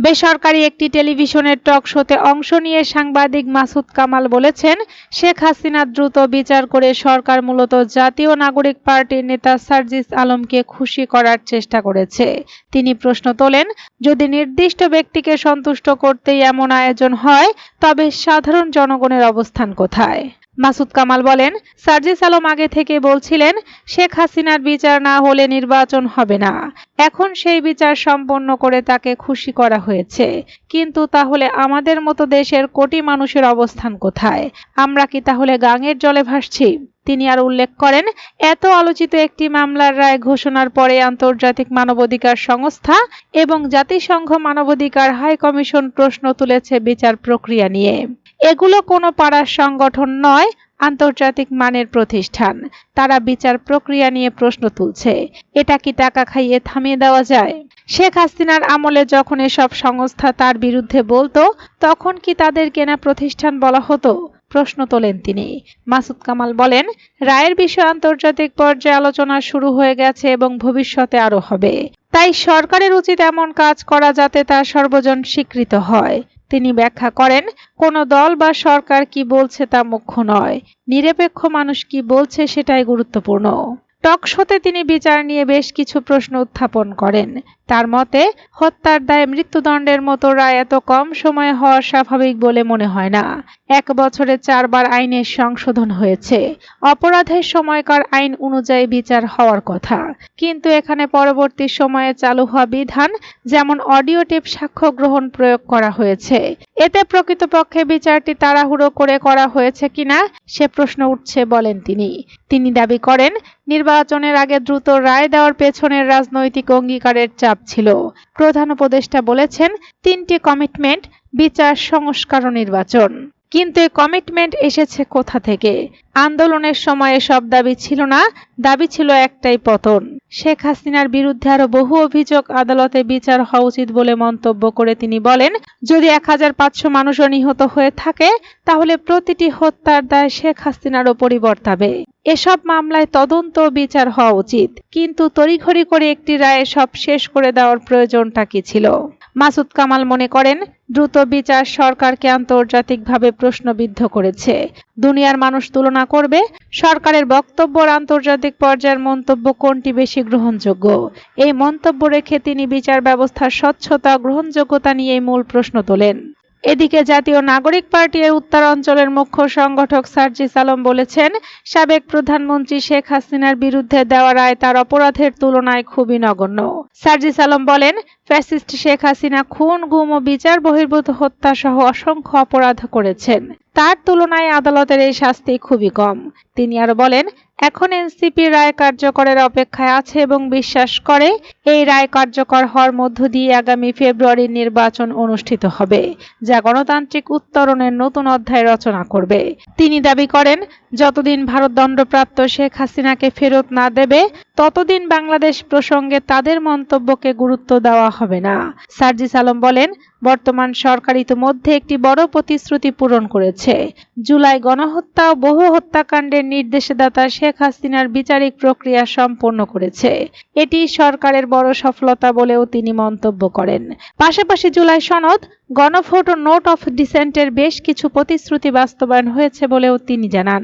বেসরকারি একটি টেলিভিশনের টক শোতে অংশ নিয়ে সাংবাদিক মাসুদ কামাল বলেছেন, শেখ হাসিনা দ্রুত বিচার করে সরকার মূলত জাতীয় নাগরিক পার্টির নেতা সার্জিস আলমকে খুশি করার চেষ্টা করেছে। তিনি প্রশ্ন তোলেন, যদি নির্দিষ্ট ব্যক্তিকে সন্তুষ্ট করতেই এমন আয়োজন হয়, তবে সাধারণ জনগণের অবস্থান কোথায়? মাসুদ কামাল বলেন, সার্জিস আলম আগে থেকে বলছিলেন, শেখ হাসিনার বিচার না হলে নির্বাচন হবে না। এখন সেই বিচার সম্পন্ন করে তাকে খুশি করা হয়েছে। কিন্তু তাহলে আমাদের মতো দেশের কোটি মানুষের অবস্থান কোথায়? আমরা কি তাহলে গাঙের জলে ভাসছি? তিনি আর উল্লেখ করেন, এত আলোচিত একটি মামলার রায় ঘোষণার পরে আন্তর্জাতিক মানবাধিকার সংস্থা এবং জাতিসংঘ মানবাধিকার হাই কমিশন প্রশ্ন তুলেছে বিচার প্রক্রিয়া নিয়ে। এগুলো কোনো পাড়ার সংগঠন নয়, আন্তর্জাতিক মানের প্রতিষ্ঠান। তারা বিচার প্রক্রিয়া নিয়ে প্রশ্ন তুলছে। এটা কি টাকা খাইয়ে থামিয়ে দেওয়া যায়? শেখ হাসিনার আমলে যখন এসব সংস্থা তার বিরুদ্ধে বলতো, তখন কি তাদের কেনা প্রতিষ্ঠান বলা হতো? প্রশ্ন তোলেন তিনি। মাসুদ কামাল বলেন, রায়ের বিষয়ে আন্তর্জাতিক পর্যায়ে আলোচনা শুরু হয়ে গেছে এবং ভবিষ্যতে আরও হবে। তাই সরকারের উচিত এমন কাজ করা যাতে তা সর্বজন স্বীকৃত হয়। তিনি ব্যাখ্যা করেন, কোন দল বা সরকার কি বলছে তা মুখ্য নয়। নিরপেক্ষ মানুষ কি বলছে সেটাই গুরুত্বপূর্ণ। টক শোতে তিনি বিচার নিয়ে বেশ কিছু প্রশ্ন উত্থাপন করেন। তার মতে, হত্যার দায়ে মৃত্যুদণ্ডের মতো রায় এত কম সময়ে হওয়া স্বাভাবিক বলে মনে হয় না। এক বছরে চারবার আইনের সংশোধন হয়েছে। অপরাধের সময়কার আইন অনুযায়ী বিচার হওয়ার কথা। কিন্তু এখানে পরবর্তী সময়ে চালু হওয়া বিধান, যেমন অডিও টেপ সাক্ষ্য গ্রহণ প্রয়োগ করা হয়েছে। এতে প্রকৃতপক্ষে বিচারটি তাড়াহুড়ো করে করা হয়েছে কিনা, সে প্রশ্ন উঠছে বলেন তিনি। তিনি দাবি করেন, নির্বাচনের আগে দ্রুত রায় দেওয়ার পেছনের রাজনৈতিক অঙ্গীকারের চাপ ছিল প্রধান উপদেষ্টা বলেছেন তিনটি কমিটমেন্ট বিচার সংস্কার ও নির্বাচন। কিন্তু এই কমিটমেন্ট এসেছে কোথা থেকে? আন্দোলনের সময় সব দাবি ছিল না, দাবি ছিল একটাই পতন। শেখ হাসিনার বিরুদ্ধে আরও বহু অভিযোগ আদালতে বিচার হওয়া উচিত বলে মন্তব্য করে তিনি বলেন, যদি এক হাজার পাঁচশো মানুষও নিহত হয়ে থাকে, তাহলে প্রতিটি হত্যার দায় শেখ হাসিনার ওপরই বর্তাবে। এসব মামলায় তদন্ত বিচার হওয়া উচিত। কিন্তু তড়িঘড়ি করে একটি রায়ে সব শেষ করে দেওয়ার প্রয়োজনটা কি ছিল? মাসুদ কামাল মনে করেন, দ্রুত বিচার সরকারকে আন্তর্জাতিকভাবে প্রশ্নবিদ্ধ করেছে। দুনিয়ার মানুষ তুলনা করবে, সরকারের বক্তব্য আর আন্তর্জাতিক পর্যায়ের মন্তব্য কোনটি বেশি গ্রহণযোগ্য? এই মন্তব্য রেখে তিনি বিচার ব্যবস্থার স্বচ্ছতা, গ্রহণযোগ্যতা নিয়ে মূল প্রশ্ন তোলেন। এদিকে জাতীয় নাগরিক পার্টি এর উত্তরাঞ্চলের মুখ্য সংগঠক সার্জিস আলম বলেছেন, সাবেক প্রধানমন্ত্রী শেখ হাসিনার বিরুদ্ধে দেওয়া রায় তার অপরাধের তুলনায় খুবই নগণ্য। সার্জিস আলম বলেন ফ্যাসিস্ট শেখ হাসিনা খুন, গুম ও বিচার বহির্ভূত হত্যা সহ অসংখ্য অপরাধ করেছেন। তার তুলনায় আদালতের এই শাস্তি খুবই কম। তিনি আরও বলেন, এখন এনসিপি রায় কার্যকরের অপেক্ষায় আছে এবং বিশ্বাস করে এই রায় কার্যকর হওয়ার মধ্য দিয়ে আগামী ফেব্রুয়ারির নির্বাচন অনুষ্ঠিত হবে, যা গণতান্ত্রিক উত্তরণের নতুন অধ্যায় রচনা করবে। তিনি দাবি করেন, যতদিন ভারত দণ্ডপ্রাপ্ত শেখ হাসিনাকে ফেরত না দেবে ততদিন বাংলাদেশ প্রসঙ্গে তাদের মন্তব্যকে গুরুত্ব দেওয়া হবে না। সার্জিস আলম বলেন, বর্তমান সরকার ইতিমধ্যে একটি বড় প্রতিশ্রুতি পূরণ করেছে। জুলাই গণহত্যা ও বহু হত্যাকাণ্ডের নির্দেশদাতা শেখ হাসিনার বিচারিক প্রক্রিয়া সম্পন্ন করেছে। এটি সরকারের বড় সফলতা বলেও তিনি মন্তব্য করেন। পাশাপাশি জুলাই সনদ, গণভোট ও নোট অফ ডিসেন্টের বেশ কিছু প্রতিশ্রুতি বাস্তবায়ন হয়েছে বলেও তিনি জানান।